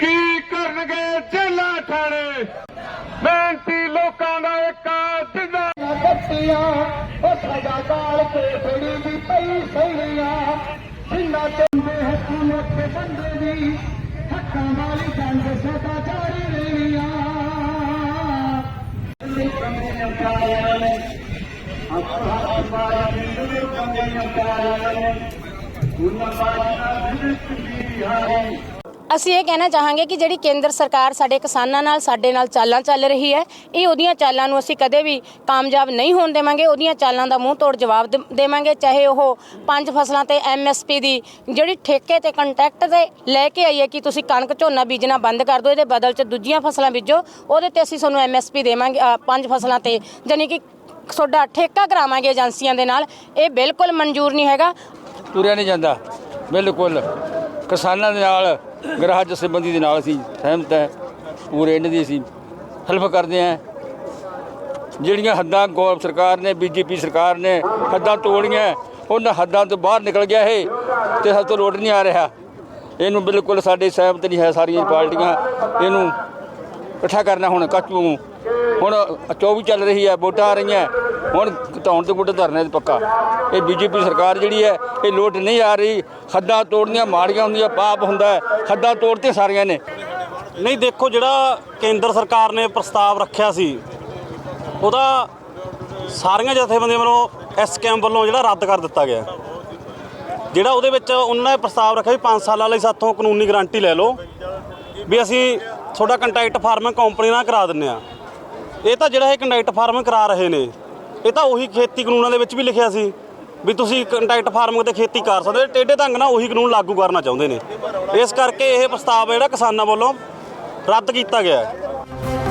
ਕੀ ਕਰਨਗੇ ਜੇਲਾ ਠਾਣੇ ਮਿਹਨਤੀ ਲੋਕਾਂ ਦਾ ਇੱਕ ਜਿੰਦਾ ਬੱਤੀਆਂ ਉਹ ਸਦਾ ਕਾਲ ਕੇ ਫੜੀ ਦੀ ਪਈ ਸਹੀਆਂ ਜਿੰਨਾ ਚੰਦੇ ਹਕੂਮਤ ਦੇ ਬੰਦੇ ਦੀ ਹੱਕਾਂ ਵਾਲੀ ਜੰਗ ਸਦਾ ਜਾਰੀ ਰਹਿਣੀਆਂ ਅਸੀਂ ਇਹ ਕਹਿਣਾ ਚਾਹਾਂਗੇ ਕਿ ਜਿਹੜੀ ਕੇਂਦਰ ਸਰਕਾਰ ਸਾਡੇ ਕਿਸਾਨਾਂ ਨਾਲ, ਸਾਡੇ ਨਾਲ ਚਾਲਾਂ ਚੱਲ ਰਹੀ ਹੈ, ਇਹ ਉਹਦੀਆਂ ਚਾਲਾਂ ਨੂੰ ਅਸੀਂ ਕਦੇ ਵੀ ਕਾਮਯਾਬ ਨਹੀਂ ਹੋਣ ਦੇਵਾਂਗੇ, ਉਹਦੀਆਂ ਚਾਲਾਂ ਦਾ ਮੂੰਹ ਤੋੜ ਜਵਾਬ ਦੇਵਾਂਗੇ, ਚਾਹੇ ਉਹ ਪੰਜ ਫਸਲਾਂ ਤੇ ਐਮਐਸਪੀ ਦੀ ਜਿਹੜੀ ਠੇਕੇ ਤੇ ਕੰਟੈਕਟ ਤੇ ਲੈ ਕੇ ਆਈ ਹੈ ਕਿ ਤੁਸੀਂ ਕਣਕ ਝੋਨਾ ਬੀਜਣਾ ਬੰਦ ਕਰ ਦਿਓ, ਇਹਦੇ ਬਦਲ 'ਚ ਦੂਜੀਆਂ ਫਸਲਾਂ ਬੀਜੋ, ਉਹਦੇ ਤੇ ਅਸੀਂ ਤੁਹਾਨੂੰ ਐਮਐਸਪੀ ਦੇਵਾਂਗੇ ਪੰਜ ਫਸਲਾਂ ਤੇ, ਜਾਣੀ ਕਿ ਤੁਹਾਡਾ ਠੇਕਾ ਕਰਾਵਾਂਗੇ ਏਜੰਸੀਆਂ ਦੇ ਨਾਲ, ਇਹ ਬਿਲਕੁਲ ਮਨਜ਼ੂਰ ਨਹੀਂ ਹੈਗਾ। ਤੁਰਿਆ ਨਹੀਂ ਜਾਂਦਾ। ਬਿਲਕੁਲ। ਕਿਸਾਨਾਂ ਦੇ ਨਾਲ, ਗ੍ਰਾਹਕ ਜਥੇਬੰਦੀ ਦੇ ਨਾਲ ਅਸੀਂ ਸਹਿਮਤ ਹੈ। ਪੂਰੇ ਇਹਨਾਂ ਦੀ ਅਸੀਂ ਹੈਲਪ ਕਰਦੇ ਹਾਂ। ਜਿਹੜੀਆਂ ਹੱਦਾਂ ਗੌਰ ਸਰਕਾਰ ਨੇ, ਬੀਜੇਪੀ ਸਰਕਾਰ ਨੇ ਹੱਦਾਂ ਤੋੜੀਆਂ, ਉਹਨਾਂ ਹੱਦਾਂ ਤੋਂ ਬਾਹਰ ਨਿਕਲ ਗਿਆ ਇਹ ਤੇ ਸਾਡੇ ਤੋਂ ਲੋਟ ਨਹੀਂ ਆ ਰਿਹਾ। ਇਹਨੂੰ ਬਿਲਕੁਲ ਸਾਡੇ ਸਹਿਮਤ ਨਹੀਂ ਹੈ ਸਾਰੀਆਂ ਪਾਰਟੀਆਂ। ਇਹਨੂੰ ਇਕੱਠਾ ਕਰਨਾ ਹੁਣ ਕੱਚੂ ਹੁਣ 24 ਚੱਲ ਰਹੀ ਹੈ, ਵੋਟਾਂ ਆ ਰਹੀਆਂ। ਹੁਣ ਧੌਣ ਤੇ ਗੁੱਟ ਧਰਨੇ ਤੇ ਪੱਕਾ। ਇਹ ਬੀਜੇਪੀ ਸਰਕਾਰ ਜਿਹੜੀ ਹੈ, ਇਹ ਲੋਟ ਨਹੀਂ ਆ ਰਹੀ। ਹੱਦਾਂ ਤੋੜਨੀਆਂ ਮਾੜੀਆਂ ਹੁੰਦੀਆਂ, ਪਾਪ ਹੁੰਦਾ ਹੈ। ਹੱਦਾਂ ਤੋੜਤੇ ਸਾਰੀਆਂ ਨੇ। ਨਹੀਂ, ਦੇਖੋ ਜਿਹੜਾ ਕੇਂਦਰ ਸਰਕਾਰ ਨੇ ਪ੍ਰਸਤਾਵ ਰੱਖਿਆ ਸੀ, ਉਹਦਾ ਸਾਰੀਆਂ ਜਥੇਬੰਦੀਆਂ ਵੱਲੋਂ ਐਸਕੇਐਮ ਵੱਲੋਂ ਜਿਹੜਾ ਰੱਦ ਕਰ ਦਿੱਤਾ ਗਿਆ। ਜਿਹੜਾ ਉਹਦੇ ਵਿੱਚ ਉਹਨਾਂ ਨੇ ਪ੍ਰਸਤਾਵ ਰੱਖਿਆ ਵੀ 5 ਸਾਲਾਂ ਲਈ ਸਾਥੋਂ ਕਾਨੂੰਨੀ ਗਾਰੰਟੀ ਲੈ ਲਓ, ਵੀ ਅਸੀਂ ਤੁਹਾਡਾ ਕੰਟੈਕਟ ਫਾਰਮਿੰਗ ਕੰਪਨੀ ਨਾਲ ਕਰਾ ਦਿੰਨੇ ਆ ਇਹ ਤਾਂ ਜਿਹੜਾ ਇਹ ਕੰਟੈਕਟ ਫਾਰਮ ਕਰਾ ਰਹੇ ਨੇ ਇਹ ਤਾਂ ਉਹੀ ਖੇਤੀ ਕਾਨੂੰਨਾਂ ਦੇ ਵਿੱਚ ਵੀ ਲਿਖਿਆ ਸੀ ਵੀ ਤੁਸੀਂ ਕੰਟੈਕਟ ਫਾਰਮਿੰਗ ਤੇ ਖੇਤੀ ਕਰ ਸਕਦੇ ਹੋ। ਟੇਢੇ ਢੰਗ ਨਾਲ ਉਹੀ ਕਾਨੂੰਨ ਲਾਗੂ ਕਰਨਾ ਚਾਹੁੰਦੇ ਨੇ ਇਸ ਕਰਕੇ ਇਹ ਪ੍ਰਸਤਾਵ ਜਿਹੜਾ ਕਿਸਾਨਾਂ ਵੱਲੋਂ ਰੱਦ ਕੀਤਾ ਗਿਆ ਹੈ